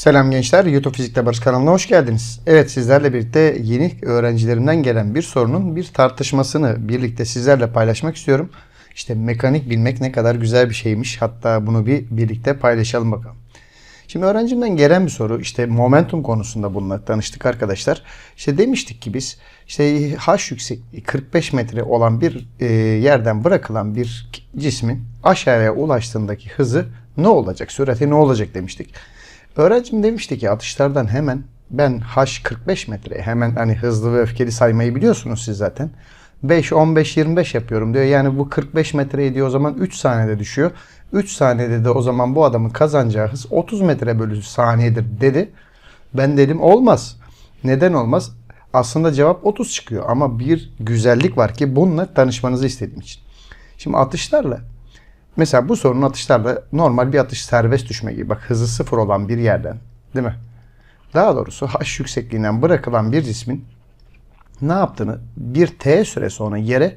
Selam gençler, YouTube Fizikle Barış kanalına hoş geldiniz. Evet sizlerle birlikte yeni öğrencilerimden gelen bir sorunun bir tartışmasını birlikte sizlerle paylaşmak istiyorum. İşte mekanik bilmek ne kadar güzel bir şeymiş. Hatta bunu bir birlikte paylaşalım bakalım. Şimdi öğrencimden gelen bir soru işte momentum konusunda bununla tanıştık arkadaşlar. İşte demiştik ki biz işte h yüksekliği 45 metre olan bir e, yerden bırakılan bir cismin aşağıya ulaştığındaki hızı ne olacak? Sürati ne olacak demiştik. Öğrencim demişti ki atışlardan hemen ben h 45 metre hemen hani hızlı ve öfkeli saymayı biliyorsunuz siz zaten. 5, 15, 25 yapıyorum diyor. Yani bu 45 metreye diyor o zaman 3 saniyede düşüyor. 3 saniyede de o zaman bu adamın kazanacağı hız 30 metre bölü saniyedir dedi. Ben dedim olmaz. Neden olmaz? Aslında cevap 30 çıkıyor ama bir güzellik var ki bununla tanışmanızı istediğim için. Şimdi atışlarla mesela bu sorunun atışlarla normal bir atış serbest düşme gibi. Bak hızı sıfır olan bir yerden değil mi? Daha doğrusu h yüksekliğinden bırakılan bir cismin ne yaptığını bir t süre sonra yere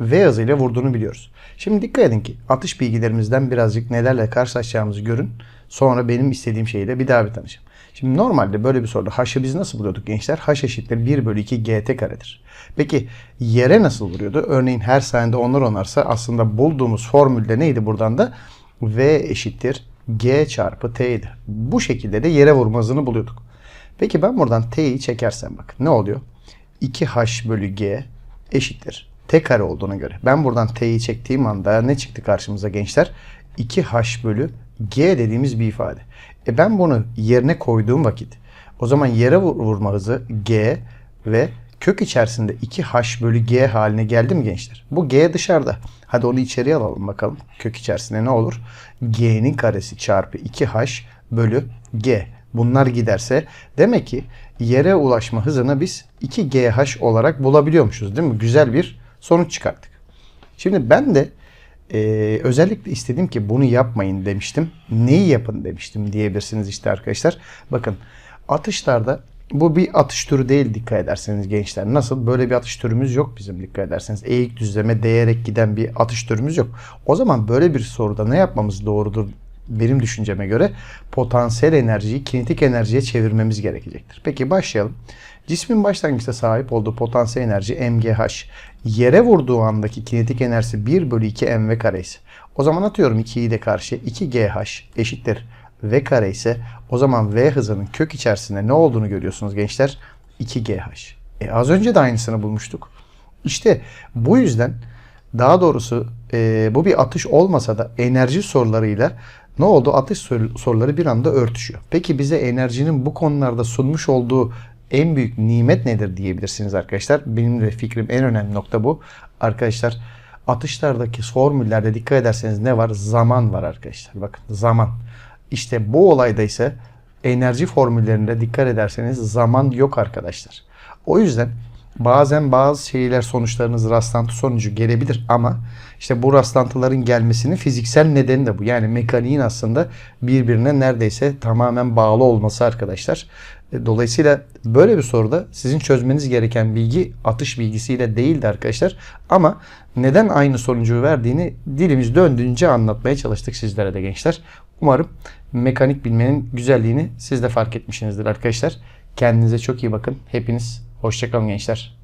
v hızıyla vurduğunu biliyoruz. Şimdi dikkat edin ki atış bilgilerimizden birazcık nelerle karşılaşacağımızı görün. Sonra benim istediğim şeyle bir daha bir tanışın. Şimdi normalde böyle bir soruda h'ı biz nasıl buluyorduk gençler? h eşittir 1 bölü 2 gt karedir. Peki yere nasıl vuruyordu? Örneğin her saniyede onlar onarsa aslında bulduğumuz formülde neydi buradan da? v eşittir g çarpı t'ydi. Bu şekilde de yere vurma hızını buluyorduk. Peki ben buradan t'yi çekersem bak ne oluyor? 2h bölü g eşittir. T kare olduğuna göre. Ben buradan t'yi çektiğim anda ne çıktı karşımıza gençler? 2h bölü g dediğimiz bir ifade. E ben bunu yerine koyduğum vakit o zaman yere vur- vurma hızı g ve kök içerisinde 2h bölü g haline geldi mi gençler? Bu g dışarıda. Hadi onu içeriye alalım bakalım. Kök içerisinde ne olur? g'nin karesi çarpı 2h bölü g. Bunlar giderse demek ki yere ulaşma hızını biz 2gh olarak bulabiliyormuşuz değil mi? Güzel bir sonuç çıkarttık. Şimdi ben de e, özellikle istedim ki bunu yapmayın demiştim. Neyi yapın demiştim diyebilirsiniz işte arkadaşlar. Bakın atışlarda bu bir atış türü değil dikkat ederseniz gençler. Nasıl? Böyle bir atış türümüz yok bizim dikkat ederseniz. Eğik düzleme değerek giden bir atış türümüz yok. O zaman böyle bir soruda ne yapmamız doğrudur benim düşünceme göre potansiyel enerjiyi kinetik enerjiye çevirmemiz gerekecektir. Peki başlayalım. Cismin başlangıçta sahip olduğu potansiyel enerji mgh. Yere vurduğu andaki kinetik enerjisi 1 bölü 2 mv kare ise. O zaman atıyorum 2'yi de karşı 2gh eşittir v kare ise o zaman v hızının kök içerisinde ne olduğunu görüyorsunuz gençler? 2gh. E az önce de aynısını bulmuştuk. İşte bu yüzden daha doğrusu e, bu bir atış olmasa da enerji sorularıyla ne oldu? Atış sor- soruları bir anda örtüşüyor. Peki bize enerjinin bu konularda sunmuş olduğu en büyük nimet nedir diyebilirsiniz arkadaşlar. Benim de fikrim en önemli nokta bu. Arkadaşlar atışlardaki formüllerde dikkat ederseniz ne var? Zaman var arkadaşlar. Bakın zaman. İşte bu olayda ise enerji formüllerinde dikkat ederseniz zaman yok arkadaşlar. O yüzden bazen bazı şeyler sonuçlarınız rastlantı sonucu gelebilir ama işte bu rastlantıların gelmesinin fiziksel nedeni de bu. Yani mekaniğin aslında birbirine neredeyse tamamen bağlı olması arkadaşlar. E, Dolayısıyla böyle bir soruda sizin çözmeniz gereken bilgi atış bilgisiyle değildi arkadaşlar. Ama neden aynı sonucu verdiğini dilimiz döndüğünce anlatmaya çalıştık sizlere de gençler. Umarım mekanik bilmenin güzelliğini siz de fark etmişsinizdir arkadaşlar. Kendinize çok iyi bakın. Hepiniz hoşçakalın gençler.